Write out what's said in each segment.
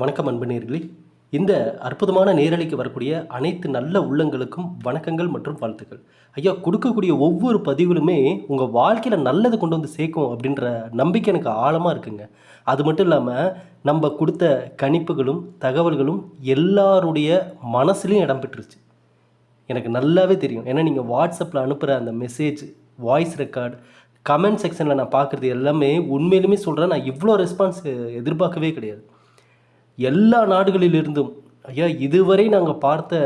வணக்கம் அன்பு நேயர்களே இந்த அற்புதமான நேரலைக்கு வரக்கூடிய அனைத்து நல்ல உள்ளங்களுக்கும் வணக்கங்கள் மற்றும் வாழ்த்துக்கள். ஐயா கொடுக்கக்கூடிய ஒவ்வொரு பதிவுகளுமே உங்கள் வாழ்க்கையில் நல்லது கொண்டு வந்து சேர்க்கும் அப்படின்ற நம்பிக்கை எனக்கு ஆழமாக இருக்குங்க. அது மட்டும் இல்லாமல் நம்ம கொடுத்த கணிப்புகளும் தகவல்களும் எல்லாருடைய மனசுலையும் இடம் பெற்றுருச்சு. எனக்கு நல்லாவே தெரியும். ஏன்னா நீங்கள் வாட்ஸ்அப்பில் அனுப்புகிற அந்த மெசேஜ் வாய்ஸ் ரெக்கார்டு கமெண்ட் செக்ஷனில் நான் பார்க்குறது எல்லாமே உண்மையிலுமே சொல்கிறேன் நான் இவ்வளோ ரெஸ்பான்ஸ் எதிர்பார்க்கவே கிடையாது. எல்லா நாடுகளிலிருந்தும் ஐயா இதுவரை நாங்கள் பார்த்த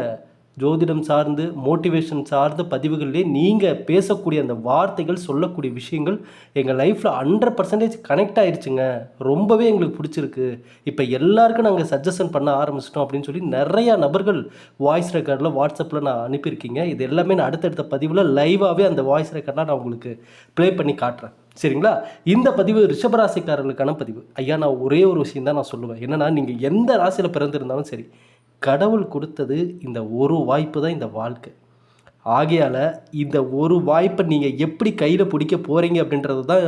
ஜோதிடம் சார்ந்து மோட்டிவேஷன் சார்ந்த பதிவுகளிலே நீங்கள் பேசக்கூடிய அந்த வார்த்தைகள் சொல்லக்கூடிய விஷயங்கள் எங்கள் லைஃப்பில் ஹண்ட்ரட் பர்சன்டேஜ் கனெக்ட் ஆயிருச்சுங்க. ரொம்பவே எங்களுக்கு பிடிச்சிருக்கு. இப்போ எல்லாருக்கும் நாங்கள் சஜஷன் பண்ண ஆரம்பிச்சிட்டோம் அப்படின்னு சொல்லி நிறையா நபர்கள் வாய்ஸ் ரெக்கார்டில் வாட்ஸ்அப்பில் நான் அனுப்பியிருக்கீங்க. இது எல்லாமே நான் அடுத்தடுத்த பதிவில் லைவாகவே அந்த வாய்ஸ் ரெக்கார்டாக நான் உங்களுக்கு ப்ளே பண்ணி காட்டுறேன். சரிங்களா? இந்த பதிவு ரிஷபராசிக்காரர்களுக்கான பதிவு. ஐயா நான் ஒரே ஒரு விஷயம் தான் நான் சொல்லுவேன். என்னன்னா நீங்கள் எந்த ராசியில் பிறந்திருந்தாலும் சரி கடவுள் கொடுத்தது இந்த ஒரு வாய்ப்பு தான் இந்த வாழ்க்கை. ஆகையால் இந்த ஒரு வாய்ப்பை நீங்கள் எப்படி கையில் பிடிக்க போகிறீங்க அப்படின்றது தான்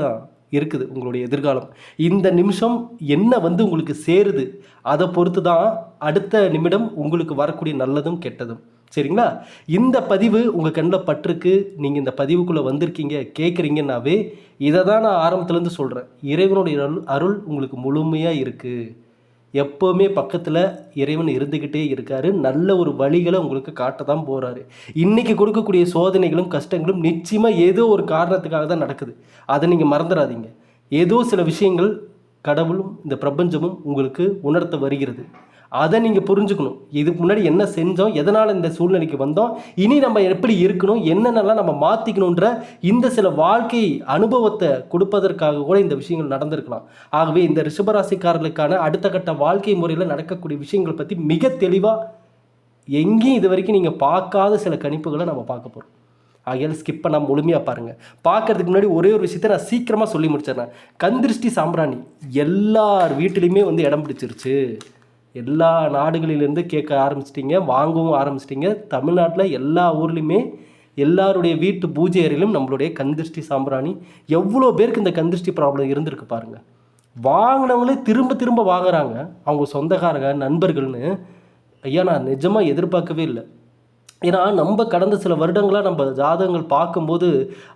இருக்குது உங்களுடைய எதிர்காலம். இந்த நிமிஷம் என்ன வந்து உங்களுக்கு சேருது அதை பொறுத்து தான் அடுத்த நிமிடம் உங்களுக்கு வரக்கூடிய நல்லதும் கெட்டதும். சரிங்களா? இந்த பதிவு உங்கள் கண்ணில் பட்டிருக்கு. நீங்கள் இந்த பதிவுக்குள்ளே வந்திருக்கீங்க கேட்குறீங்கன்னாவே இதை தான் நான் ஆரம்பத்துலேருந்து சொல்கிறேன் இறைவனுடைய அருள் அருள் உங்களுக்கு முழுமையாக இருக்குது எப்போவுமே பக்கத்தில் இறைவன் இருந்துக்கிட்டே இருக்காரு. நல்ல ஒரு வழிகளை உங்களுக்கு காட்ட தான் போகிறாரு இன்றைக்கி கொடுக்கக்கூடிய சோதனைகளும் கஷ்டங்களும் நிச்சயமாக ஏதோ ஒரு காரணத்துக்காக தான் நடக்குது. அதை நீங்கள் மறந்துடாதீங்க. ஏதோ சில விஷயங்கள் கடவுளும் இந்த பிரபஞ்சமும் உங்களுக்கு உணர்த்த வருகிறது. அதை நீங்கள் புரிஞ்சுக்கணும். இதுக்கு முன்னாடி என்ன செஞ்சோம் எதனால் இந்த சூழ்நிலைக்கு வந்தோம் இனி நம்ம எப்படி இருக்கணும் என்னென்னலாம் நம்ம மாற்றிக்கணுன்ற இந்த சில வாழ்க்கை அனுபவத்தை கொடுப்பதற்காக கூட இந்த விஷயங்கள் நடந்திருக்கலாம். ஆகவே இந்த ரிஷபராசிக்காரர்களுக்கான அடுத்த கட்ட வாழ்க்கை முறையில் நடக்கக்கூடிய விஷயங்கள் பற்றி மிக தெளிவாக எங்கேயும் இது வரைக்கும் நீங்கள் பார்க்காத சில கணிப்புகளை நம்ம பார்க்க போகிறோம் ஆகையால் ஸ்கிப் பண்ணால் முழுமையாக பாருங்கள் பார்க்கறதுக்கு முன்னாடி ஒரே ஒரு விஷயத்தை நான் சீக்கிரமாக சொல்லி முடிச்சிடுறேன். கந்திருஷ்டி சாம்பிராணி எல்லார் வீட்டிலையுமே வந்து இடம் பிடிச்சிருச்சு. எல்லா நாடுகளிலேருந்து கேட்க ஆரம்பிச்சிட்டிங்க வாங்கவும் ஆரம்பிச்சிட்டிங்க. தமிழ்நாட்டில் எல்லா ஊர்லேயுமே எல்லாருடைய வீட்டு பூஜை அறையிலும் நம்மளுடைய கந்திருஷ்டி சாம்பிராணி. எவ்வளோ பேருக்கு இந்த கந்திருஷ்டி ப்ராப்ளம் இருந்திருக்கு பாருங்கள் வாங்கினவங்களே திரும்ப திரும்ப வாங்குறாங்க. அவங்க சொந்தக்காரங்க நண்பர்கள்னு. ஐயா நான் நிஜமாக எதிர்பார்க்கவே இல்லை. ஏன்னா நம்ம கடந்த சில வருடங்களாக நம்ம ஜாதகங்கள் பார்க்கும்போது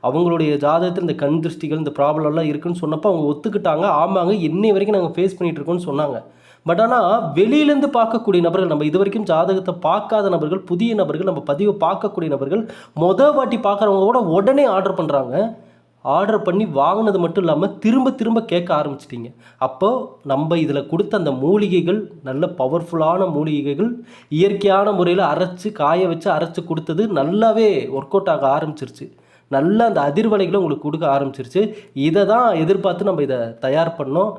அவங்களுடைய ஜாதகத்தில் இந்த கண் திருஷ்டிகள் இந்த ப்ராப்ளம்லாம் இருக்குன்னு சொன்னப்போ அவங்க ஒத்துக்கிட்டாங்க. ஆமாங்க இன்னை வரைக்கும் நாங்கள் ஃபேஸ் பண்ணிகிட்டு இருக்கோம்னு சொன்னாங்க. பட் ஆனால் வெளியிலேருந்து பார்க்கக்கூடிய நபர்கள் நம்ம இது வரைக்கும் ஜாதகத்தை பார்க்காத நபர்கள் புதிய நபர்கள் நம்ம பதிவை பார்க்கக்கூடிய நபர்கள் மொதல் வாட்டி பார்க்குறவங்க கூட உடனே ஆர்டர் பண்ணுறாங்க ஆர்டர் பண்ணி வாங்கினது மட்டும் இல்லாமல் திரும்ப திரும்ப கேட்க ஆரம்பிச்சிட்டிங்க. அப்போ நம்ம இதில் கொடுத்த அந்த மூலிகைகள் நல்ல பவர்ஃபுல்லான மூலிகைகள் இயற்கையான முறையில் அரைச்சி காய வச்சு அரைச்சி கொடுத்தது நல்லாவே ஒர்க் அவுட் ஆக ஆரம்பிச்சிருச்சு. நல்ல அந்த அதிர்வலைகளை உங்களுக்கு கொடுக்க ஆரம்பிச்சிருச்சு. இதை தான் எதிர்பார்த்து நம்ம இதை தயார் பண்ணோம்.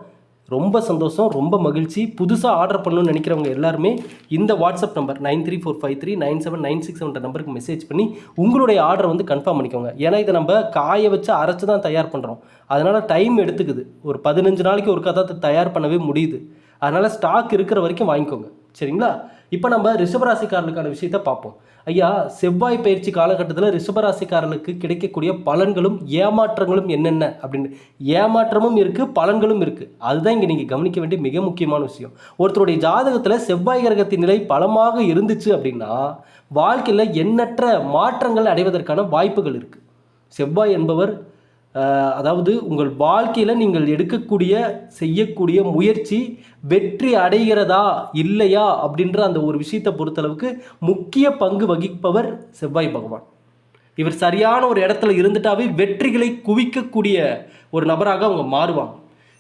ரொம்ப சந்தோஷம் ரொம்ப மகிழ்ச்சி. புதுசாக ஆர்டர் பண்ணணும்னு நினைக்கிறவங்க எல்லாருமே இந்த WhatsApp number nine three four five three nine seven nine six seven நம்பருக்கு மெசேஜ் பண்ணி உங்களுடைய ஆர்டர் வந்து கன்ஃபார்ம் பண்ணிக்கோங்க. ஏன்னா இதை நம்ம காய வச்சு அரைச்சி தான் தயார் பண்ணுறோம் அதனால் டைம் எடுத்துக்குது. ஒரு பதினஞ்சு நாளைக்கு ஒரு கதை தயார் பண்ணவே முடியுது. அதனால் ஸ்டாக் இருக்கிற வரைக்கும் வாங்கிக்கோங்க. சரிங்களா? இப்போ நம்ம ரிஷபராசிக்காரர்களுக்கான விஷயத்தை பார்ப்போம். ஐயா செவ்வாய் பயிற்சி காலகட்டத்தில் ரிஷபராசிக்காரனுக்கு கிடைக்கக்கூடிய பலன்களும் ஏமாற்றங்களும் என்னென்ன? அப்படின்னு. ஏமாற்றமும் இருக்குது பலன்களும் இருக்குது அதுதான் இங்கே நீங்கள் கவனிக்க வேண்டிய மிக முக்கியமான விஷயம். ஒருத்தருடைய ஜாதகத்தில் செவ்வாய் கிரகத்தின் நிலை பலமாக இருந்துச்சு அப்படின்னா வாழ்க்கையில் எண்ணற்ற மாற்றங்கள் அடைவதற்கான வாய்ப்புகள் இருக்குது செவ்வாய் என்பவர் அதாவது உங்கள் வாழ்க்கையில் நீங்கள் எடுக்கக்கூடிய செய்யக்கூடிய முயற்சி வெற்றி அடைகிறதா இல்லையா அப்படின்ற அந்த ஒரு விஷயத்தை பொறுத்தளவுக்கு முக்கிய பங்கு வகிப்பவர் செவ்வாய் பகவான். இவர் சரியான ஒரு இடத்துல இருந்துட்டாவே வெற்றிகளை குவிக்கக்கூடிய ஒரு நபராக அவங்க மாறுவாங்க.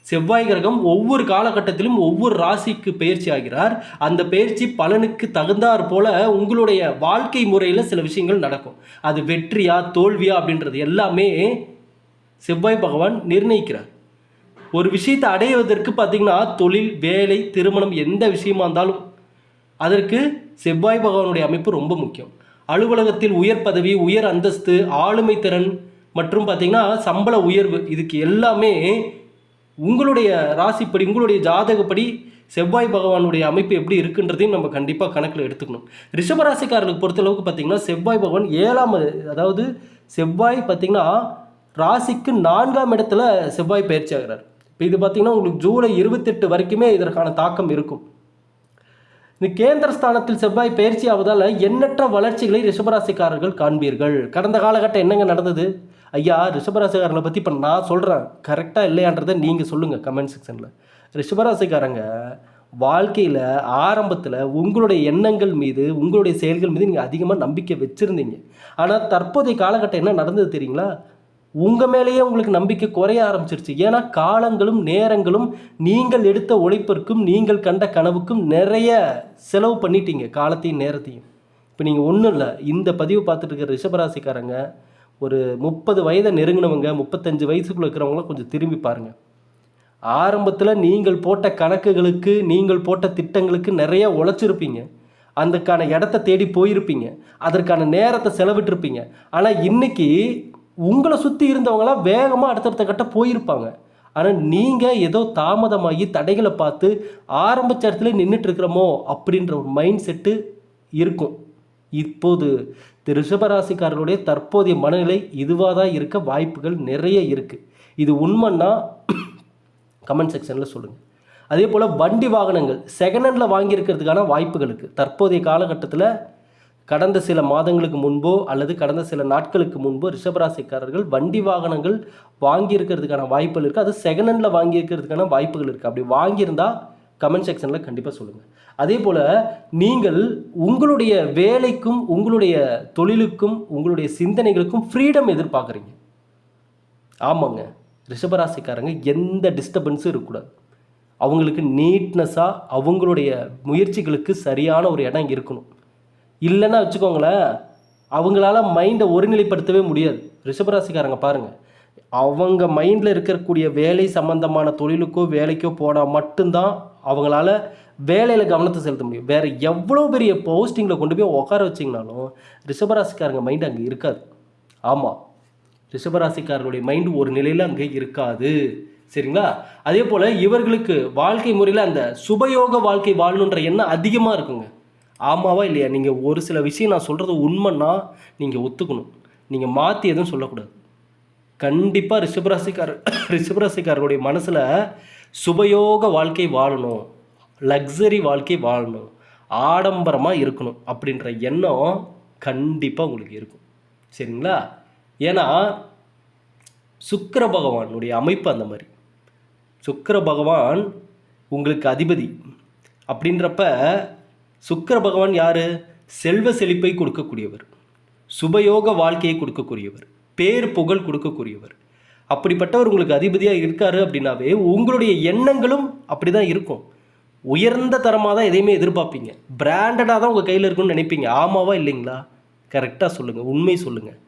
செவ்வாய் கிரகம் ஒவ்வொரு காலகட்டத்திலும் ஒவ்வொரு ராசிக்கு பயிற்சி ஆகிறார். அந்த பயிற்சி பலனுக்கு தகுந்தாற் போல உங்களுடைய வாழ்க்கை முறையில் சில விஷயங்கள் நடக்கும். அது வெற்றியா தோல்வியா அப்படின்றது எல்லாமே செவ்வாய் பகவான் நிர்ணயிக்கிறார். ஒரு விஷயத்தை அடைவதற்கு பார்த்தீங்கன்னா தொழில் வேலை திருமணம் எந்த விஷயமா இருந்தாலும் அதற்கு செவ்வாய் பகவானுடைய அமைப்பு ரொம்ப முக்கியம். அலுவலகத்தில் உயர் பதவி உயர் அந்தஸ்து ஆளுமை திறன் மற்றும் பார்த்தீங்கன்னா சம்பள உயர்வு இதுக்கு எல்லாமே உங்களுடைய ராசிப்படி உங்களுடைய ஜாதகப்படி செவ்வாய் பகவானுடைய அமைப்பு எப்படி இருக்குன்றதையும் நம்ம கண்டிப்பாக கணக்கில் எடுத்துக்கணும். ரிஷபராசிக்காரர்களுக்கு பொறுத்தளவுக்கு பார்த்தீங்கன்னா செவ்வாய் பகவான் ஏழாம் அதாவது செவ்வாய் பார்த்திங்கன்னா ராசிக்கு நான்காம் இடத்துல செவ்வாய் பயிற்சி ஆகிறார். இப்போ இது பார்த்தீங்கன்னா உங்களுக்கு ஜூலை இருபத்தெட்டு வரைக்குமே இதற்கான தாக்கம் இருக்கும். இந்த கேந்திர ஸ்தானத்தில் செவ்வாய் பயிற்சி ஆவதால் எண்ணற்ற வளர்ச்சிகளை ரிஷபராசிக்காரர்கள் காண்பீர்கள். கடந்த காலகட்டம் என்னங்க நடந்தது? ஐயா ரிஷபராசிக்காரர்களை பற்றி இப்போ நான் சொல்கிறேன் கரெக்டாக இல்லையான்றதை நீங்கள் சொல்லுங்கள் கமெண்ட் செக்ஷனில் ரிஷபராசிக்காரங்க வாழ்க்கையில் ஆரம்பத்தில் உங்களுடைய எண்ணங்கள் மீது உங்களுடைய செயல்கள் மீது நீங்கள் அதிகமாக நம்பிக்கை வச்சுருந்தீங்க. ஆனால் தற்போதைய காலகட்டம் என்ன நடந்தது தெரியுங்களா? உங்கள் மேலேயே உங்களுக்கு நம்பிக்கை குறைய ஆரம்பிச்சிருச்சு. ஏன்னா காலங்களும் நேரங்களும் நீங்கள் எடுத்த உழைப்பிற்கும் நீங்கள் கண்ட கனவுக்கும் நிறைய செலவு பண்ணிட்டீங்க காலத்தையும் நேரத்தையும். இப்போ நீங்கள் ஒன்றும் இல்லை. இந்த பதிவு பார்த்துட்டு இருக்கிற ரிஷபராசிக்காரங்க ஒரு முப்பது வயதை நெருங்கினவங்க முப்பத்தஞ்சு வயசுக்குள்ளே இருக்கிறவங்களாம் கொஞ்சம் திரும்பி பாருங்கள் ஆரம்பத்தில் நீங்கள் போட்ட கணக்குகளுக்கு நீங்கள் போட்ட திட்டங்களுக்கு நிறைய உழைச்சிருப்பீங்க. அதுக்கான இடத்த தேடி போயிருப்பீங்க. அதற்கான நேரத்தை செலவிட்டிருப்பீங்க. ஆனால் இன்னைக்கு உங்களை சுற்றி இருந்தவங்களாம் வேகமாக அடுத்தடுத்த கட்ட போயிருப்பாங்க. ஆனால் நீங்கள் ஏதோ தாமதமாகி தடைகளை பார்த்து ஆரம்ப இடத்துல நின்றுட்டு இருக்கிறோமோ அப்படின்ற ஒரு மைண்ட் செட்டு இருக்கும். இப்போது ரிஷபராசிக்காரர்களுடைய தற்போதைய மனநிலை இதுவாக தான் இருக்க வாய்ப்புகள் நிறைய இருக்குது இது உண்மைன்னா கமெண்ட் செக்ஷனில் சொல்லுங்கள் அதே போல் வண்டி வாகனங்கள் செகண்ட் ஹேண்டில் வாங்கியிருக்கிறதுக்கான வாய்ப்புகள் இருக்குது தற்போதைய காலகட்டத்தில் கடந்த சில மாதங்களுக்கு முன்போ அல்லது கடந்த சில நாட்களுக்கு முன்போ ரிஷபராசிக்காரர்கள் வண்டி வாகனங்கள் வாங்கியிருக்கிறதுக்கான வாய்ப்புகள் இருக்குது அது செகண்ட் ஹேண்டில் வாங்கியிருக்கிறதுக்கான வாய்ப்புகள் இருக்குது அப்படி வாங்கியிருந்தால் கமெண்ட் செக்ஷனில் கண்டிப்பாக சொல்லுங்கள் அதே போல் நீங்கள் உங்களுடைய வேலைக்கும் உங்களுடைய தொழிலுக்கும் உங்களுடைய சிந்தனைகளுக்கும் ஃப்ரீடம் எதிர்பார்க்குறீங்க. ஆமாங்க. ரிஷபராசிக்காரங்க எந்த டிஸ்டர்பன்ஸும் இருக்கக்கூடாது. அவங்களுக்கு நீட்னஸாக அவங்களுடைய முயற்சிகளுக்கு சரியான ஒரு இடம் இருக்கணும். இல்லைன்னா வச்சுக்கோங்களேன் அவங்களால மைண்டை ஒருநிலைப்படுத்தவே முடியாது. ரிஷபராசிக்காரங்க பாருங்கள் அவங்க மைண்டில் இருக்கக்கூடிய வேலை சம்மந்தமான தொழிலுக்கோ வேலைக்கோ போனால் மட்டும்தான் அவங்களால வேலையில் கவனத்தை செலுத்த முடியும். வேறு எவ்வளோ பெரிய போஸ்டிங்கில் கொண்டு போய் உட்கார வச்சிங்கனாலும் ரிஷபராசிக்காரங்க மைண்டு அங்கே இருக்காது. ஆமாம் ரிஷபராசிக்காரர்களுடைய மைண்டு ஒரு நிலையில் அங்கே இருக்காது. சரிங்களா? அதே போல் இவர்களுக்கு வாழ்க்கை முறையில் அந்த சுபயோக வாழ்க்கை வாழணுன்ற எண்ணம் அதிகமாக இருக்குங்க. ஆமாவா இல்லையா? நீங்கள் ஒரு சில விஷயம் நான் சொல்கிறது உண்மைன்னா நீங்கள் ஒத்துக்கணும். நீங்கள் மாற்றி எதுவும் சொல்லக்கூடாது. கண்டிப்பாக ரிஷபராசிக்கார் ரிஷபராசிக்காரருடைய மனசில் சுபயோக வாழ்க்கை வாழணும். லக்ஸரி வாழ்க்கை வாழணும். ஆடம்பரமாக இருக்கணும் அப்படின்ற எண்ணம் கண்டிப்பாக உங்களுக்கு இருக்கும். சரிங்களா? ஏன்னா சுக்கர பகவானுடைய அமைப்பு அந்த மாதிரி. சுக்கர பகவான் உங்களுக்கு அதிபதி. அப்படின்றப்ப சுக்கர பகவான் யார்? செல்வ செழிப்பை கொடுக்கக்கூடியவர். சுபயோக வாழ்க்கையை கொடுக்கக்கூடியவர். பேர் புகழ் கொடுக்கக்கூடியவர். அப்படிப்பட்டவர் உங்களுக்கு அதிபதியாக இருக்காரு அப்படின்னாவே உங்களுடைய எண்ணங்களும் அப்படி தான் இருக்கும். உயர்ந்த தரமாக தான் எதையுமே எதிர்பார்ப்பீங்க. பிராண்டடாக தான் உங்கள் கையில் இருக்குன்னு நினைப்பீங்க. ஆமாவா இல்லைங்களா? கரெக்டாக சொல்லுங்கள் உண்மை சொல்லுங்கள்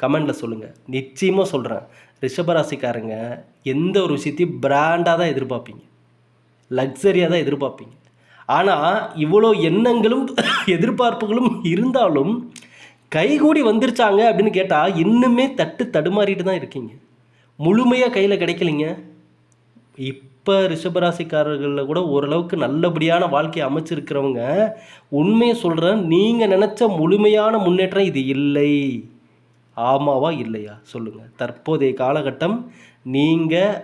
கமெண்டில் சொல்லுங்கள் நிச்சயமாக சொல்கிறேன் ரிஷபராசிக்காரங்க எந்த ஒரு விஷயத்தையும் பிராண்டாக தான் எதிர்பார்ப்பீங்க. லக்ஸரியாக தான் எதிர்பார்ப்பீங்க. ஆனால் இவ்வளோ எண்ணங்களும் எதிர்பார்ப்புகளும் இருந்தாலும் கைகூடி வந்துருச்சாங்க அப்படின்னு கேட்டால் இன்னுமே தட்டு தடுமாறிட்டு தான் இருக்கீங்க. முழுமையாக கையில் கிடைக்கலைங்க. இப்போ ரிஷபராசிக்காரர்களில் கூட ஓரளவுக்கு நல்லபடியான வாழ்க்கையை அமைச்சிருக்கிறவங்க உண்மையை சொல்கிறேன் நீங்கள் நினச்ச முழுமையான முன்னேற்றம் இது இல்லை. ஆமாவா இல்லையா? சொல்லுங்கள் தற்போதைய காலகட்டம் நீங்கள்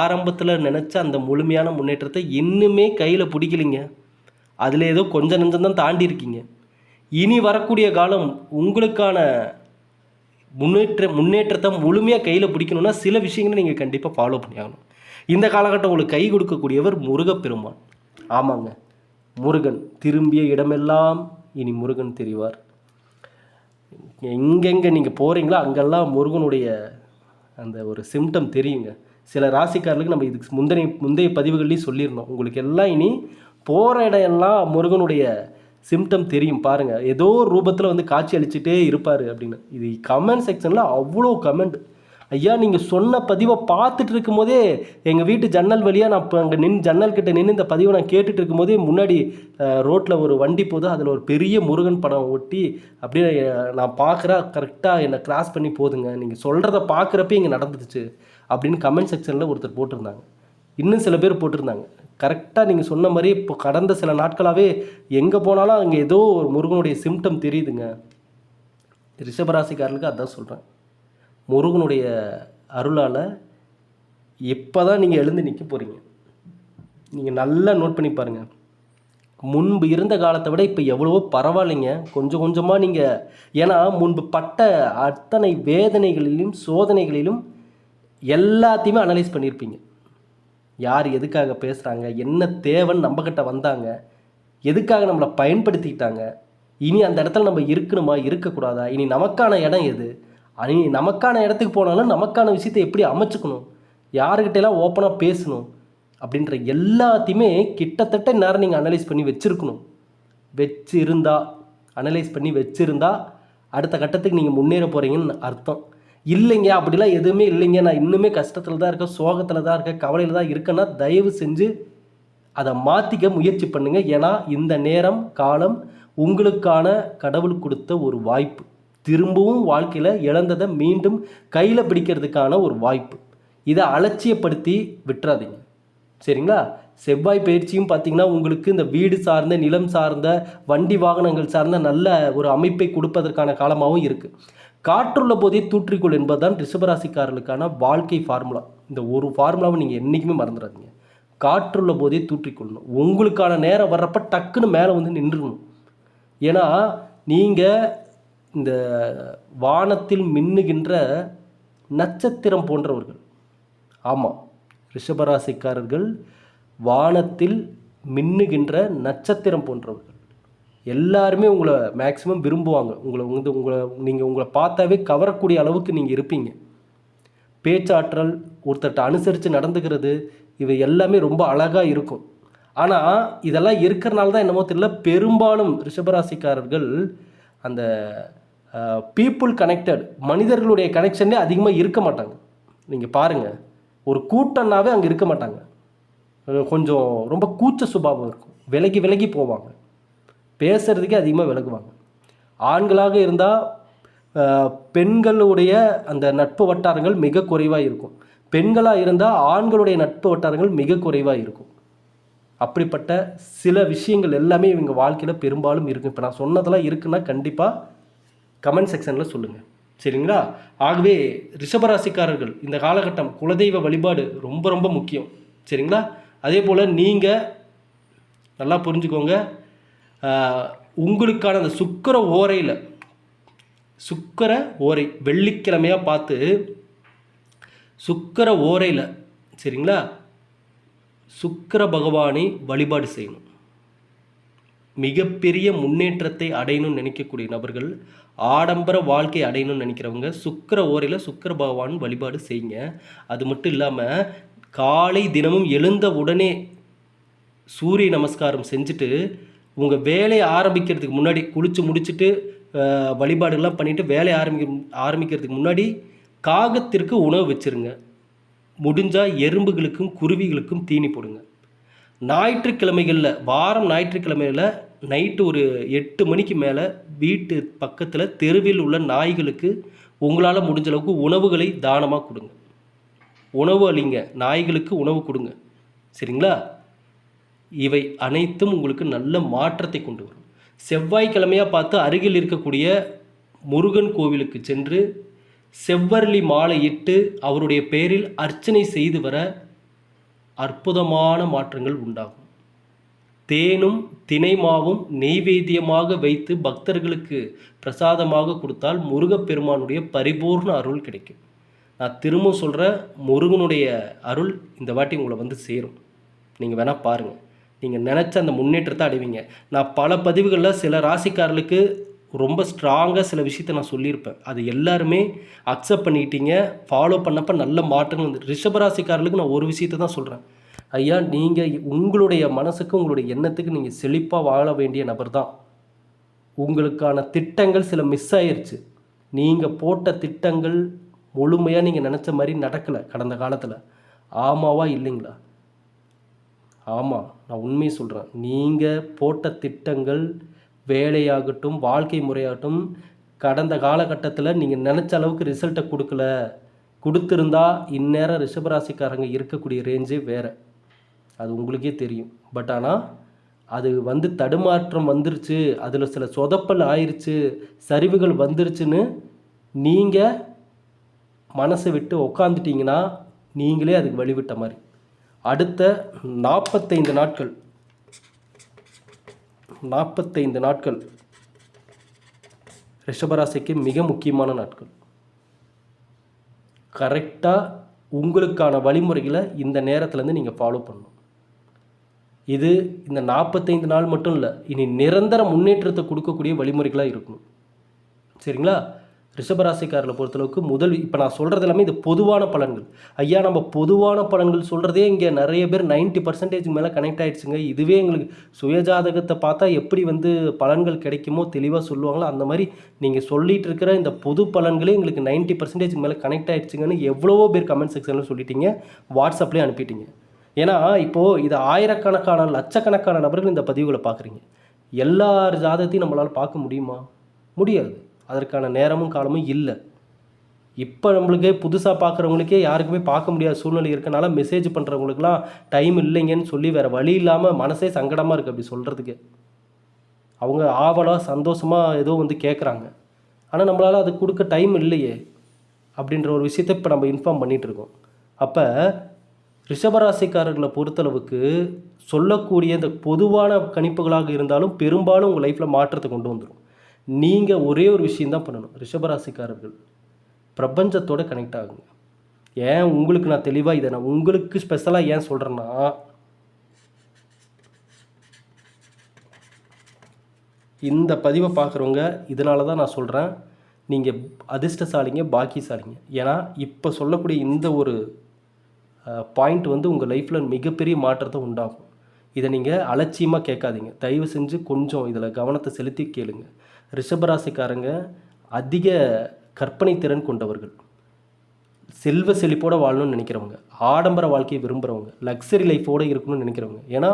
ஆரம்பத்தில் நினச்ச அந்த முழுமையான முன்னேற்றத்தை இன்னுமே கையில் பிடிக்கலிங்க. அதில் ஏதோ கொஞ்சம் நெஞ்சம் தான் தாண்டி இருக்கீங்க. இனி வரக்கூடிய காலம் உங்களுக்கான முன்னேற்ற முன்னேற்றத்தை முழுமையாக கையில் பிடிக்கணும்னா சில விஷயங்களை நீங்கள் கண்டிப்பாக ஃபாலோ பண்ணியாகணும் இந்த காலகட்டம் உங்களுக்கு கை கொடுக்கக்கூடியவர் முருகப்பெருமான். ஆமாங்க. முருகன். திரும்பிய இடமெல்லாம் இனி முருகன் தெரிவார். எங்கெங்கே நீங்கள் போகிறீங்களோ அங்கெல்லாம் முருகனுடைய அந்த ஒரு சிம்டம் தெரியுங்க. சில ராசிக்காரர்களுக்கு நம்ம இதுக்கு முந்தைய முந்தைய பதிவுகள்லேயும் சொல்லியிருந்தோம். உங்களுக்கு எல்லாம் இனி போகிற இடம் எல்லாம் முருகனுடைய சிம்டம் தெரியும். பாருங்கள் ஏதோ ஒரு ரூபத்தில் வந்து காட்சி அளிச்சுட்டே இருப்பார் அப்படின்னு. இது கமெண்ட் செக்ஷனில் அவ்வளோ கமெண்ட் ஐயா நீங்கள் சொன்ன பதிவை பார்த்துட்டு இருக்கும்போதே எங்கள் வீட்டு ஜன்னல் வழியாக நான் இப்போ அங்கே நின்று ஜன்னல் கிட்ட நின்று இந்த பதிவை நான் கேட்டுட்டு இருக்கும்போதே முன்னாடி ரோட்டில் ஒரு வண்டி போது அதில் ஒரு பெரிய முருகன் படம் ஒட்டி அப்படியே நான் பார்க்குறா கரெக்டாக என்னை கிராஸ் பண்ணி போதுங்க. நீங்கள் சொல்கிறத பார்க்குறப்ப இங்கே நடந்துச்சு அப்படின்னு கமெண்ட் செக்ஷனில் ஒருத்தர் போட்டிருந்தாங்க. இன்னும் சில பேர் போட்டிருந்தாங்க. கரெக்டாக நீங்கள் சொன்ன மாதிரி இப்போ கடந்த சில நாட்களாகவே எங்கே போனாலும் அங்கே ஏதோ ஒரு முருகனுடைய சிம்டம் தெரியுதுங்க. ரிஷபராசிக்காரர்களுக்கு அதான் சொல்கிறேன் முருகனுடைய அருளால் இப்போ தான் நீங்கள் எழுந்து நிற்க போகிறீங்க நீங்கள் நல்லா நோட் பண்ணி பாருங்கள் முன்பு இருந்த காலத்தை விட இப்போ எவ்வளவோ பரவாயில்லைங்க. கொஞ்சம் கொஞ்சமாக நீங்கள் ஏன்னா முன்பு பட்ட அத்தனை வேதனைகளிலும் சோதனைகளிலும் எல்லாத்தையுமே அனலைஸ் பண்ணியிருப்பீங்க யார் எதுக்காக பேசுகிறாங்க என்ன தேவைன்னு நம்மக்கிட்ட வந்தாங்க. எதுக்காக நம்மளை பயன்படுத்திக்கிட்டாங்க? இனி அந்த இடத்துல நம்ம இருக்கணுமா? இருக்கக்கூடாதா? இனி நமக்கான இடம் எது? இனி நமக்கான இடத்துக்கு போனாலும் நமக்கான விஷயத்தை எப்படி அமைச்சுக்கணும்? யாருக்கிட்டெல்லாம் ஓப்பனாக பேசணும்? அப்படின்ற எல்லாத்தையுமே கிட்டத்தட்ட நேரம் நீங்கள் அனலைஸ் பண்ணி வச்சுருக்கணும். வச்சிருந்தா அனலைஸ் பண்ணி வச்சுருந்தா அடுத்த கட்டத்துக்கு நீங்கள் முன்னேற போகிறீங்கன்னு அர்த்தம். இல்லைங்க அப்படிலாம் எதுவுமே இல்லைங்க. நான் இன்னுமே கஷ்டத்தில் தான் இருக்கேன் சோகத்தில் தான் இருக்கேன் கவலையில் தான் இருக்கேன்னா தயவு செஞ்சு அதை மாற்றிக்க முயற்சி பண்ணுங்க. ஏன்னா இந்த நேரம் காலம் உங்களுக்கான கடவுள் கொடுத்த ஒரு வாய்ப்பு. திரும்பவும் வாழ்க்கையில் இழந்ததை மீண்டும் கையில் பிடிக்கிறதுக்கான ஒரு வாய்ப்பு. இதை அலட்சியப்படுத்தி விட்டுறாதீங்க. சரிங்களா? செவ்வாய் பயிற்சியும் பார்த்தீங்கன்னா உங்களுக்கு இந்த வீடு சார்ந்த நிலம் சார்ந்த வண்டி வாகனங்கள் சார்ந்த நல்ல ஒரு அமைப்பை கொடுப்பதற்கான காலமாகவும் இருக்குது காற்றுள்ள போதே தூற்றிக்கொள் என்பதுதான் ரிஷபராசிக்காரர்களுக்கான வாழ்க்கை ஃபார்முலா இந்த ஒரு ஃபார்முலாவை நீங்கள் என்றைக்குமே மறந்துடாதீங்க. காற்றுள்ள போதே தூற்றிக்கொள்ளணும். உங்களுக்கான நேரம் வர்றப்ப டக்குன்னு மேலே வந்து நின்றுணும் ஏன்னா நீங்கள் இந்த வானத்தில் மின்னுகின்ற நட்சத்திரம் போன்றவர்கள். ஆமாம் ரிஷபராசிக்காரர்கள் வானத்தில் மின்னுகின்ற நட்சத்திரம் போன்றவர்கள். எல்லாருமே உங்களை மேக்ஸிமம் விரும்புவாங்க. உங்களை வந்து உங்களை நீங்கள் உங்களை பார்த்தாவே கவரக்கூடிய அளவுக்கு நீங்கள் இருப்பீங்க. பேச்சாற்றல் ஒருத்தர்கிட்ட அனுசரித்து நடந்துக்கிறது இவை எல்லாமே ரொம்ப அழகாக இருக்கும். ஆனால் இதெல்லாம் இருக்கிறனால தான் என்னமோ தெரியல பெரும்பாலும் ரிஷபராசிக்காரர்கள் அந்த பீப்புள் கனெக்டட் மனிதர்களுடைய கனெக்ஷனே அதிகமாக இருக்க மாட்டாங்க. நீங்கள் பாருங்கள் ஒரு கூட்டம்னாவே அங்கே இருக்க மாட்டாங்க. கொஞ்சம் ரொம்ப கூச்ச சுபாவம் இருக்கும். விலகி விலகி போவாங்க. பேசுகிறதுக்கே அதிகமாக விலகுவாங்க. ஆண்களாக இருந்தால் பெண்களுடைய அந்த நட்பு வட்டாரங்கள் மிக குறைவாக இருக்கும். பெண்களாக இருந்தால் ஆண்களுடைய நட்பு வட்டாரங்கள் மிக குறைவாக இருக்கும். அப்படிப்பட்ட சில விஷயங்கள் எல்லாமே இவங்க வாழ்க்கையில் பெரும்பாலும் இருக்கும். இப்போ நான் சொன்னதெல்லாம் இருக்குன்னா கண்டிப்பாக கமெண்ட் செக்ஷனில் சொல்லுங்கள் சரிங்களா? ஆகவே ரிஷபராசிக்காரர்கள் இந்த காலகட்டம் குலதெய்வ வழிபாடு ரொம்ப ரொம்ப முக்கியம். சரிங்களா? அதே போல் நீங்கள் நல்லா புரிஞ்சுக்கோங்க. உங்களுக்கான அந்த சுக்கர ஓரையில் சுக்கர ஓரை வெள்ளிக்கிழமையாக பார்த்து சுக்கர ஓரையில் சரிங்களா? சுக்கிர பகவானை வழிபாடு செய்யணும். மிகப்பெரிய முன்னேற்றத்தை அடையணும்னு நினைக்கக்கூடிய நபர்கள் ஆடம்பர வாழ்க்கை அடையணும்னு நினைக்கிறவங்க சுக்கர ஓரையில் சுக்கிர பகவான் வழிபாடு செய்யுங்க. அது மட்டும் இல்லாமல் காலை தினமும் எழுந்த உடனே சூரிய நமஸ்காரம் செஞ்சுட்டு உங்கள் வேலையை ஆரம்பிக்கிறதுக்கு முன்னாடி குளித்து முடிச்சுட்டு வழிபாடுகள்லாம் பண்ணிவிட்டு வேலையை ஆரம்பிக்க ஆரம்பிக்கிறதுக்கு முன்னாடி காகத்திற்கு உணவு வச்சிருங்க. முடிஞ்சால் எறும்புகளுக்கும் குருவிகளுக்கும் தீனி போடுங்க. ஞாயிற்றுக்கிழமைகளில் வாரம் ஞாயிற்றுக்கிழமையில் நைட்டு ஒரு எட்டு மணிக்கு மேலே வீட்டு பக்கத்தில் தெருவில் உள்ள நாய்களுக்கு உங்களால் முடிஞ்ச அளவுக்கு உணவுகளை தானமாக கொடுங்க. உணவு அளிங்க. நாய்களுக்கு உணவு கொடுங்க. சரிங்களா? இவை அனைத்தும் உங்களுக்கு நல்ல மாற்றத்தை கொண்டு வரும். செவ்வாய்க்கிழமையாக பார்த்து அருகில் இருக்கக்கூடிய முருகன் கோவிலுக்கு சென்று செவ்வரளி மாலை இட்டு அவருடைய பெயரில் அர்ச்சனை செய்து வர அற்புதமான மாற்றங்கள் உண்டாகும். தேனும் தினைமாவும் நெய்வேத்தியமாக வைத்து பக்தர்களுக்கு பிரசாதமாக கொடுத்தால் முருகப்பெருமானுடைய பரிபூர்ண அருள் கிடைக்கும். நான் திரும்ப சொல்கிற முருகனுடைய அருள் இந்த வாட்டி உங்களை வந்து சேரும். நீங்கள் வேணால் பாருங்கள் நீங்கள் நினச்ச அந்த முன்னேற்றத்தை அடைவீங்க. நான் பல பதிவுகளில் சில ராசிக்காரர்களுக்கு ரொம்ப ஸ்ட்ராங்காக சில விஷயத்தை நான் சொல்லியிருப்பேன். அது எல்லாருமே அக்செப்ட் பண்ணிக்கிட்டீங்க. ஃபாலோ பண்ணப்போ நல்ல மாற்றங்கள் வந்து ரிஷபராசிக்காரர்களுக்கு நான் ஒரு விஷயத்தை தான் சொல்கிறேன் ஐயா நீங்கள் உங்களுடைய மனசுக்கு உங்களுடைய எண்ணத்துக்கு நீங்கள் செழிப்பாக வாழ வேண்டிய நபர் தான். உங்களுக்கான திட்டங்கள் சில மிஸ் ஆயிடுச்சு நீங்கள் போட்ட திட்டங்கள் முழுமையாக நீங்கள் நினச்ச மாதிரி நடக்கலை கடந்த காலத்தில். ஆமாவா இல்லைங்களா? ஆமாம் நான் உண்மையை சொல்கிறேன் நீங்கள் போட்ட திட்டங்கள் வேலையாகட்டும் வாழ்க்கை முறையாகட்டும் கடந்த காலகட்டத்தில் நீங்கள் நினச்ச அளவுக்கு ரிசல்ட்டை கொடுக்கல. கொடுத்துருந்தா இந்நேரம் ரிஷபராசிக்காரங்க இருக்கக்கூடிய ரேஞ்சே வேறு. அது உங்களுக்கே தெரியும். பட் ஆனால் அது வந்து தடுமாற்றம் வந்துருச்சு. அதில் சில சொதப்பல் ஆயிடுச்சு சரிவுகள் வந்துருச்சுன்னு நீங்கள் மனசை விட்டு உக்காந்துட்டிங்கன்னா நீங்களே அதுக்கு வழிவிட்ட மாதிரி. அடுத்த நாற்பத்தைந்து நாட்கள். நாற்பத்தைந்து நாட்கள். ரிஷபராசிக்கு மிக முக்கியமான நாட்கள். கரெக்டாக உங்களுக்கான வழிமுறைகளை இந்த நேரத்துலேருந்து நீங்கள் ஃபாலோ பண்ணணும். இது இந்த நாற்பத்தைந்து நாள் மட்டும் இல்லை இனி நிரந்தர முன்னேற்றத்தை கொடுக்கக்கூடிய வழிமுறைகளாக இருக்கணும். சரிங்களா? ரிஷபராசிக்காரில் பொறுத்தளவுக்கு முதல் இப்போ நான் சொல்கிறது எல்லாமே இது பொதுவான பலன்கள். ஐயா நம்ம பொதுவான பலன்கள் சொல்கிறதே இங்கே நிறைய பேர் 90% பர்சன்டேஜ் மேலே கனெக்ட் ஆகிடுச்சுங்க இதுவே எங்களுக்கு சுயஜாதகத்தை பார்த்தா எப்படி வந்து பலன்கள் கிடைக்குமோ தெளிவாக சொல்லுவாங்களோ அந்த மாதிரி நீங்கள் சொல்லிகிட்டு இருக்கிற இந்த பொது பலன்களே எங்களுக்கு 90% பர்சன்டேஜ் மேலே கனெக்ட் ஆகிடுச்சுங்கன்னு எவ்வளவோ பேர் கமெண்ட் செக்ஷனில் சொல்லிட்டீங்க. வாட்ஸ்அப்லேயே அனுப்பிட்டீங்க. ஏன்னா இப்போது இது ஆயிரக்கணக்கான லட்சக்கணக்கான நபர்கள் இந்த பதிவுகளை பார்க்குறீங்க. எல்லார் ஜாதகத்தையும் நம்மளால் பார்க்க முடியுமா? முடியாது. அதற்கான நேரமும் காலமும் இல்லை. இப்போ நம்மளுக்கே புதுசாக பார்க்குறவங்களுக்கே யாருக்குமே பார்க்க முடியாத சூழ்நிலை இருக்கனால மெசேஜ் பண்ணுறவங்களுக்குலாம் டைம் இல்லைங்கன்னு சொல்லி வேறு வழி இல்லாமல் மனசே சங்கடமாக இருக்குது அப்படி சொல்கிறதுக்கு அவங்க ஆவலாக சந்தோஷமாக ஏதோ வந்து கேட்குறாங்க ஆனால் நம்மளால் அது கொடுக்க டைம் இல்லையே அப்படின்ற ஒரு விஷயத்தை இப்போ நம்ம இன்ஃபார்ம் பண்ணிகிட்டு இருக்கோம். அப்போ ரிஷபராசிக்காரர்களை பொறுத்தளவுக்கு சொல்லக்கூடிய இந்த பொதுவான கணிப்புகளாக இருந்தாலும் பெரும்பாலும் உங்கள் லைஃப்பில் மாற்றத்தை கொண்டு வந்துடும் நீங்கள் ஒரே ஒரு விஷயந்தான் பண்ணணும். ரிஷபராசிக்காரர்கள் பிரபஞ்சத்தோடு கனெக்ட் ஆகுங்க. ஏன் உங்களுக்கு நான் தெளிவாக இதை நான் உங்களுக்கு ஸ்பெஷலாக ஏன் சொல்கிறேன்னா இந்த பதிவை பார்க்குறவங்க இதனால தான் நான் சொல்கிறேன் நீங்கள் அதிர்ஷ்டசாலிங்க பாக்கியசாலிங்க. ஏன்னா இப்போ சொல்லக்கூடிய இந்த ஒரு பாயிண்ட் வந்து உங்கள் லைஃப்பில் மிகப்பெரிய மாற்றத்தை உண்டாகும் இதை நீங்கள் அலட்சியமாக கேட்காதீங்க. தயவு செஞ்சு கொஞ்சம் இதில் கவனத்தை செலுத்தி கேளுங்கள் ரிஷபராசிக்காரங்க அதிக கற்பனை திறன் கொண்டவர்கள். செல்வ செழிப்போடு வாழணும்னு நினைக்கிறவங்க. ஆடம்பர வாழ்க்கையை விரும்புகிறவங்க லக்ஸரி லைஃபோடு இருக்கணும்னு நினைக்கிறவங்க. ஏன்னா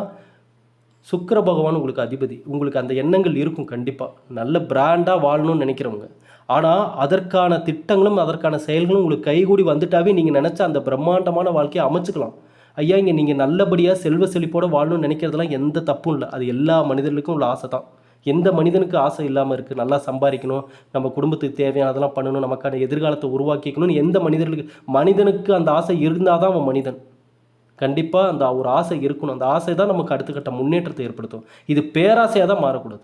சுக்கர பகவான் உங்களுக்கு அதிபதி. உங்களுக்கு அந்த எண்ணங்கள் இருக்கும் கண்டிப்பாக நல்ல பிராண்டாக வாழணும்னு நினைக்கிறவங்க. ஆனால் அதற்கான திட்டங்களும் அதற்கான செயல்களும் உங்களுக்கு கைகூடி வந்துட்டாவே நீங்கள் நினச்ச அந்த பிரம்மாண்டமான வாழ்க்கையை அமைச்சுக்கலாம். ஐயா இங்கே நீங்கள் நல்லபடியாக செல்வ செழிப்போடு வாழணும்னு நினைக்கிறதுலாம் எந்த தப்பும் இல்லை. அது எல்லா மனிதர்களுக்கும் உள்ள ஆசை தான். எந்த மனிதனுக்கு ஆசை இல்லாமல் இருக்குது நல்லா சம்பாதிக்கணும் நம்ம குடும்பத்துக்கு தேவையானதெல்லாம் பண்ணணும் நமக்கான எதிர்காலத்தை உருவாக்கிக்கணும்னு எந்த மனிதர்களுக்கு மனிதனுக்கு அந்த ஆசை இருந்தால் தான் அவன் மனிதன். கண்டிப்பாக அந்த ஒரு ஆசை இருக்கணும். அந்த ஆசை தான் நமக்கு அடுத்த கட்ட முன்னேற்றத்தை ஏற்படுத்தும். இது பேராசையாக தான் மாறக்கூடாது.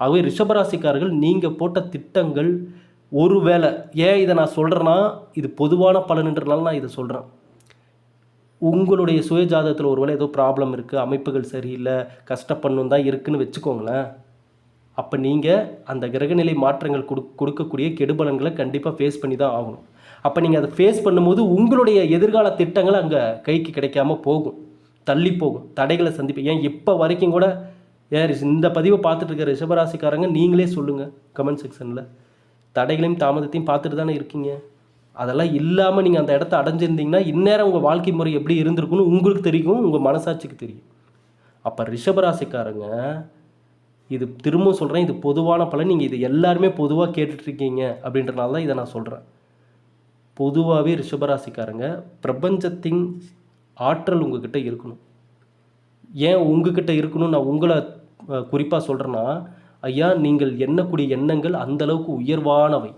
ஆகவே ரிஷபராசிக்காரர்கள் நீங்கள் போட்ட திட்டங்கள் ஒருவேளை ஏன் இதை நான் சொல்கிறேன்னா இது பொதுவான பலனுன்றனால நான் இதை சொல்கிறேன் உங்களுடைய சுய ஜாதகத்தில் ஒருவேளை ஏதோ ப்ராப்ளம் இருக்குது அமைப்புகள் சரியில்லை கஷ்டப்படணும் தான் இருக்குன்னு வச்சுக்கோங்களேன். அப்போ நீங்கள் அந்த கிரகநிலை மாற்றங்கள் கொடு கொடுக்கக்கூடிய கெடுபலன்களை கண்டிப்பாக ஃபேஸ் பண்ணி தான் ஆகணும். அப்போ நீங்கள் அதை ஃபேஸ் பண்ணும்போது உங்களுடைய எதிர்கால திட்டங்கள் அங்கே கைக்கு கிடைக்காம போகும். தள்ளி போகும். தடைகளை சந்திப்பேன் ஏன் இப்போ வரைக்கும் கூட ஏன் இந்த பதிவை பார்த்துட்டு இருக்க ரிஷபராசிக்காரங்க நீங்களே சொல்லுங்கள் கமெண்ட் செக்ஷனில் தடைகளையும் தாமதத்தையும் பார்த்துட்டு தானே இருக்கீங்க. அதெல்லாம் இல்லாமல் நீங்கள் அந்த இடத்த அடைஞ்சிருந்தீங்கன்னா இந்நேரம் உங்கள் வாழ்க்கை முறை எப்படி இருந்திருக்குன்னு உங்களுக்கு தெரியும் உங்கள் மனசாட்சிக்கு தெரியும். அப்போ ரிஷபராசிக்காரங்க இது திரும்பவும் சொல்கிறேன் இது பொதுவான பலன். நீங்கள் இது எல்லாருமே பொதுவாக கேட்டுட்ருக்கீங்க அப்படின்றனால தான் இதை நான் சொல்கிறேன் பொதுவாகவே ரிஷபராசிக்காரங்க பிரபஞ்சத்தின் ஆற்றல் உங்ககிட்ட இருக்கணும். ஏன் உங்ககிட்ட இருக்கணும் நான் உங்களை குறிப்பாக சொல்கிறேன்னா ஐயா நீங்கள் எண்ணக்கூடிய எண்ணங்கள் அந்த அளவுக்கு உயர்வானவை.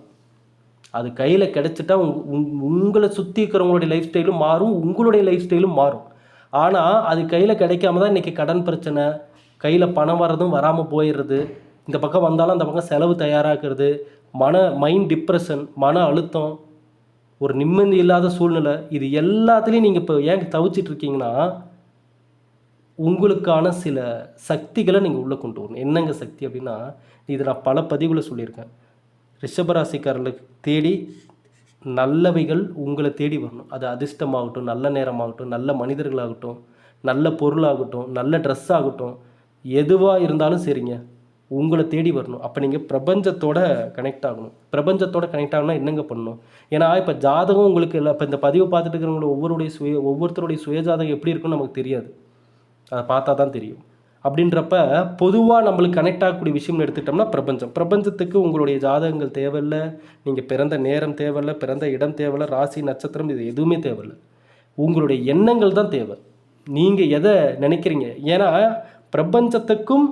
அது கையில் கிடச்சிட்டா உங் உங்- உங்களை சுற்றி இருக்கிறவங்களுடைய லைஃப் ஸ்டைலும் மாறும் உங்களுடைய லைஃப் ஸ்டைலும் மாறும். ஆனால் அது கையில் கிடைக்காம தான் இன்றைக்கி கடன் பிரச்சனை கையில் பணம் வர்றதும் வராமல் போயிடுறது. இந்த பக்கம் வந்தாலும் அந்த பக்கம் செலவு தயாராகிறது மன மைண்ட் டிப்ரெஷன் மன அழுத்தம் ஒரு நிம்மதி இல்லாத சூழ்நிலை இது எல்லாத்துலேயும் நீங்கள் இப்போ ஏன் தவிச்சிட்டு இருக்கீங்கன்னா உங்களுக்கான சில சக்திகளை நீங்கள் உள்ளே கொண்டு வரணும். என்னங்க சக்தி அப்படின்னா இது நான் பல பதிவுகளை சொல்லியிருக்கேன். ரிஷபராசிக்காரர்களுக்கு தேடி நல்லவைகள் உங்களை தேடி வரணும். அது அதிர்ஷ்டமாகட்டும் நல்ல நேரமாகட்டும் நல்ல மனிதர்களாகட்டும் நல்ல பொருளாகட்டும் நல்ல ட்ரெஸ் ஆகட்டும் எதுவாக இருந்தாலும் சரிங்க. உங்களை தேடி வரணும். அப்போ நீங்கள் பிரபஞ்சத்தோட கனெக்ட் ஆகணும். பிரபஞ்சத்தோட கனெக்ட் ஆகணும்னா என்னங்க பண்ணணும்? ஏன்னா இப்போ ஜாதகம் உங்களுக்கு இல்லை. இப்போ இந்த பதிவு பார்த்துட்டு இருக்கிறவங்களோட ஒவ்வொருடைய சுய ஒவ்வொருத்தருடைய சுயஜாதகம் எப்படி இருக்குன்னு நமக்கு தெரியாது. அதை பார்த்தா தான் தெரியும். அப்படின்றப்ப பொதுவாக நம்மளுக்கு கனெக்ட் ஆகக்கூடிய விஷயம்னு எடுத்துக்கிட்டோம்னா பிரபஞ்சம். பிரபஞ்சத்துக்கு உங்களுடைய ஜாதகங்கள் தேவையில்லை. நீங்கள் பிறந்த நேரம் தேவையில்லை. பிறந்த இடம் தேவையில்லை. ராசி நட்சத்திரம் இது எதுவுமே தேவையில்லை. உங்களுடைய எண்ணங்கள் தான் தேவை. நீங்கள் எதை நினைக்கிறீங்க? ஏன்னா பிரபஞ்சத்துக்கும்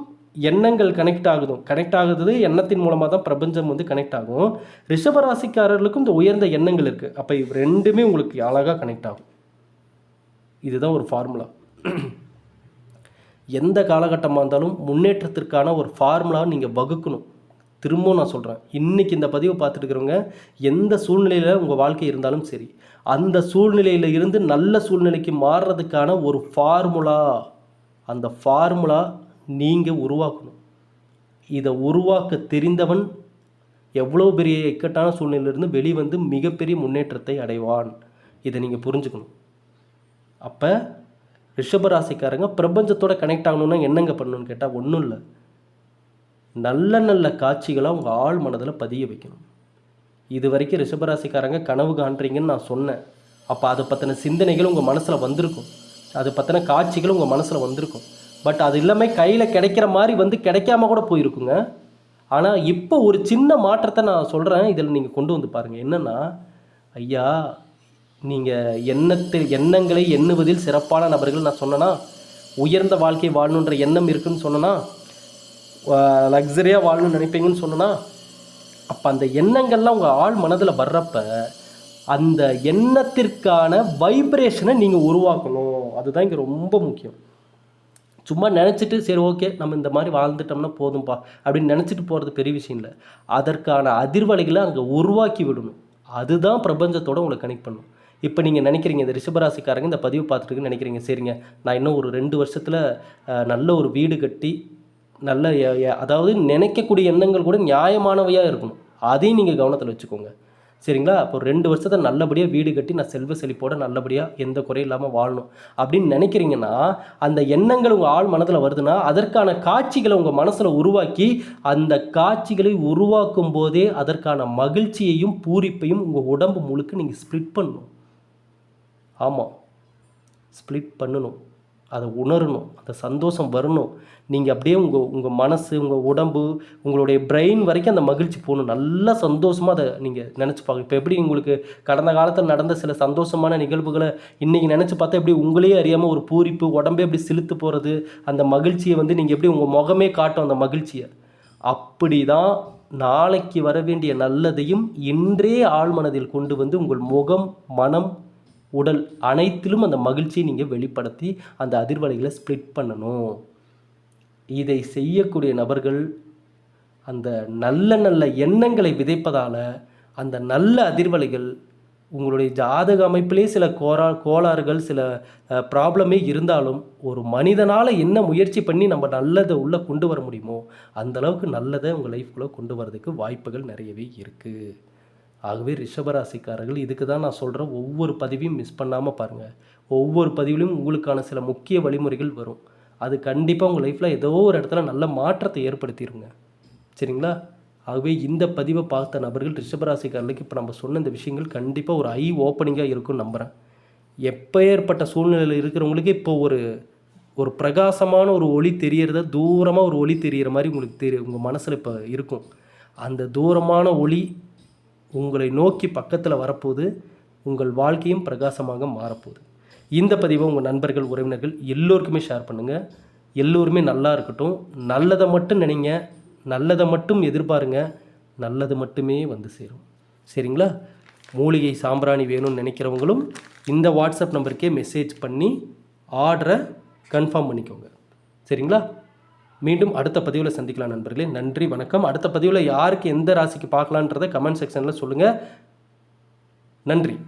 எண்ணங்கள் கனெக்ட் ஆகுதும். கனெக்ட் ஆகுது எண்ணத்தின் மூலமாக தான் பிரபஞ்சம் வந்து கனெக்ட் ஆகும். ரிஷபராசிக்காரர்களுக்கும் இந்த உயர்ந்த எண்ணங்கள் இருக்குது அப்போ இவ் ரெண்டுமே உங்களுக்கு அழகாக கனெக்ட் ஆகும். இதுதான் ஒரு ஃபார்முலா எந்த காலகட்டமாக இருந்தாலும் முன்னேற்றத்திற்கான ஒரு ஃபார்முலா நீங்கள் வகுக்கணும். திரும்பவும் நான் சொல்கிறேன் இன்றைக்கி இந்த பதிவை பார்த்துட்டுருக்கிறவங்க எந்த சூழ்நிலையில் உங்கள் வாழ்க்கை இருந்தாலும் சரி அந்த சூழ்நிலையில் இருந்து நல்ல சூழ்நிலைக்கு மாறுறதுக்கான ஒரு ஃபார்முலா அந்த ஃபார்முலா நீங்கள் உருவாக்கணும். இதை உருவாக்க தெரிந்தவன் எவ்வளோ பெரிய இக்கட்டான சூழ்நிலையிலிருந்து வெளிவந்து மிகப்பெரிய முன்னேற்றத்தை அடைவான். இதை நீங்கள் புரிஞ்சுக்கணும். அப்போ ரிஷபராசிக்காரங்க பிரபஞ்சத்தோட கனெக்ட் ஆகணும்னா என்னங்க பண்ணணும்னு கேட்டால் ஒன்றும் இல்லை. நல்ல நல்ல காட்சிகளை உங்கள் ஆழ் மனதில் பதிய வைக்கணும். இது வரைக்கும் ரிஷபராசிக்காரங்க கனவு காண்றீங்கன்னு நான் சொன்னேன். அப்போ அதை பற்றின சிந்தனைகள் உங்கள் மனசில் வந்திருக்கும். அது பற்றின காட்சிகள் உங்கள் மனசில் வந்திருக்கும். பட் அது எல்லாமே கையில் கிடைக்கிற மாதிரி வந்து கிடைக்காம கூட போயிருக்குங்க. ஆனால் இப்போ ஒரு சின்ன மாற்றத்தை நான் சொல்கிறேன் இதில் நீங்கள் கொண்டு வந்து பாருங்கள் என்னென்னா ஐயா நீங்கள் எண்ணத்தில் எண்ணங்களை எண்ணுவதில் சிறப்பான நபர்கள் நான் சொன்னேன்னா உயர்ந்த வாழ்க்கை வாழணுன்ற எண்ணம் இருக்குன்னு சொன்னேன்னா லக்ஸரியாக வாழணும்னு நினைப்பீங்கன்னு சொன்னேன்னா அப்போ அந்த எண்ணங்கள்லாம் உங்கள் ஆள் மனதில் வர்றப்போ அந்த எண்ணத்திற்கான வைப்ரேஷனை நீங்கள் உருவாக்கணும். அதுதான் இங்கே ரொம்ப முக்கியம். சும்மா நினச்சிட்டு சரி ஓகே நம்ம இந்த மாதிரி வாழ்ந்துட்டோம்னா போதும்பா அப்படின்னு நினச்சிட்டு போகிறது பெரிய விஷயம் இல்லை. அதற்கான அதிர்வலைகளை அங்கே உருவாக்கி விடணும். அதுதான் பிரபஞ்சத்தோட உங்களை கனெக்ட் பண்ணும். இப்போ நீங்கள் நினைக்கிறீங்க இந்த ரிஷபராசிக்காரங்க இந்த பதிவு பார்த்துட்டுன்னு நினைக்கிறீங்க சரிங்க. நான் இன்னும் ஒரு ரெண்டு வருஷத்தில் நல்ல ஒரு வீடு கட்டி நல்ல அதாவது நினைக்கக்கூடிய எண்ணங்கள் கூட நியாயமானவையாக இருக்கணும். அதையும் நீங்கள் கவனத்தில் வச்சுக்கோங்க. சரிங்களா? அப்போ ரெண்டு வருஷத்தை நல்லபடியாக வீடு கட்டி நான் செல்வ செழிப்போட நல்லபடியாக எந்த குறையும் இல்லாமல் வாழணும். அப்படின்னு நினைக்கிறீங்கன்னா அந்த எண்ணங்கள் உங்கள் ஆள் மனதில் வருதுன்னா அதற்கான காட்சிகளை உங்கள் மனசில் உருவாக்கி அந்த காட்சிகளை உருவாக்கும் போதே அதற்கான மகிழ்ச்சியையும் பூரிப்பையும் உங்கள் உடம்பு முழுக்க நீங்கள் ஸ்ப்ளிட் பண்ணணும். ஆமாம் ஸ்ப்ளிட் பண்ணணும். அதை உணரணும் அந்த சந்தோஷம் வரணும். நீங்கள் அப்படியே உங்கள் உங்கள் மனசு உங்கள் உடம்பு உங்களுடைய பிரெயின் வரைக்கும் அந்த மகிழ்ச்சி போகணும். நல்லா சந்தோஷமாக அதை நீங்கள் நினச்சி பார்க்க இப்போ எப்படி உங்களுக்கு கடந்த காலத்தில் நடந்த சில சந்தோஷமான நிகழ்வுகளை இன்றைக்கி நினச்சி பார்த்தா எப்படி உங்களையே அறியாமல் ஒரு பூரிப்பு உடம்பே எப்படி சிலுத்து போகிறது அந்த மகிழ்ச்சியை வந்து நீங்கள் எப்படி உங்கள் முகமே காட்டும் அந்த மகிழ்ச்சியை? அப்படி தான் நாளைக்கு வர வேண்டிய நல்லதையும் இன்றே ஆழ்மனதில் கொண்டு வந்து உங்கள் முகம் மனம் உடல் அனைத்திலும் அந்த மகிழ்ச்சியை நீங்கள் வெளிப்படுத்தி அந்த அதிர்வலைகளை ஸ்ப்ளிட் பண்ணணும். இதை செய்யக்கூடிய நபர்கள் அந்த நல்ல நல்ல எண்ணங்களை விதைப்பதால் அந்த நல்ல அதிர்வலைகள் உங்களுடைய ஜாதக அமைப்பிலே சில கோரா கோளாறுகள் சில ப்ராப்ளமே இருந்தாலும் ஒரு மனிதனால் என்ன முயற்சி பண்ணி நம்ம நல்லதை உள்ளே கொண்டு வர முடியுமோ அந்த அளவுக்கு நல்லதை உங்கள் லைஃப்குள்ளே கொண்டு வரதுக்கு வாய்ப்புகள் நிறையவே இருக்குது ஆகவே ரிஷபராசிக்காரர்கள் இதுக்கு தான் நான் சொல்கிற ஒவ்வொரு பதிவையும் மிஸ் பண்ணாமல் பாருங்கள் ஒவ்வொரு பதிவிலும் உங்களுக்கான சில முக்கிய வழிமுறைகள் வரும். அது கண்டிப்பாக உங்கள் லைஃப்பில் ஏதோ ஒரு இடத்துல நல்ல மாற்றத்தை ஏற்படுத்திடுங்க சரிங்களா? ஆகவே இந்த பதிவை பார்த்த நபர்கள் ரிஷபராசிக்காரர்களுக்கு இப்போ நம்ம சொன்ன இந்த விஷயங்கள் கண்டிப்பாக ஒரு ஐ ஓப்பனிங்காக இருக்கும்னு நம்புகிறேன் எப்போ ஏற்பட்ட சூழ்நிலையில் இருக்கிறவங்களுக்கு இப்போ ஒரு ஒரு பிரகாசமான ஒரு ஒளி தெரியறத தூரமாக ஒரு ஒளி தெரியிற மாதிரி உங்களுக்கு தெரிய உங்கள் மனசில் இப்போ இருக்கும். அந்த தூரமான ஒளி உங்களை நோக்கி பக்கத்தில் வரப்போகுது உங்கள் வாழ்க்கையும் பிரகாசமாக மாறப்போகுது. இந்த பதிவை உங்கள் நண்பர்கள் உறவினர்கள் எல்லோருக்குமே ஷேர் பண்ணுங்கள் எல்லோருமே நல்லா இருக்கட்டும். நல்லதை மட்டும் நினைங்க. நல்லதை மட்டும் எதிர்பாருங்க. நல்லது மட்டுமே வந்து சேரும். சரிங்களா? மூலிகை சாம்பிராணி வேணும்னு நினைக்கிறவங்களும் இந்த வாட்ஸ்அப் நம்பருக்கே மெசேஜ் பண்ணி ஆர்டரை கன்ஃபார்ம் பண்ணிக்கோங்க. சரிங்களா? மீண்டும் அடுத்த பதிவில் சந்திக்கலாம் நண்பர்களே. நன்றி வணக்கம். அடுத்த பதிவில் யாருக்கு எந்த ராசிக்கு பார்க்கலான்றதை கமெண்ட் செக்ஷனில் சொல்லுங்கள் நன்றி.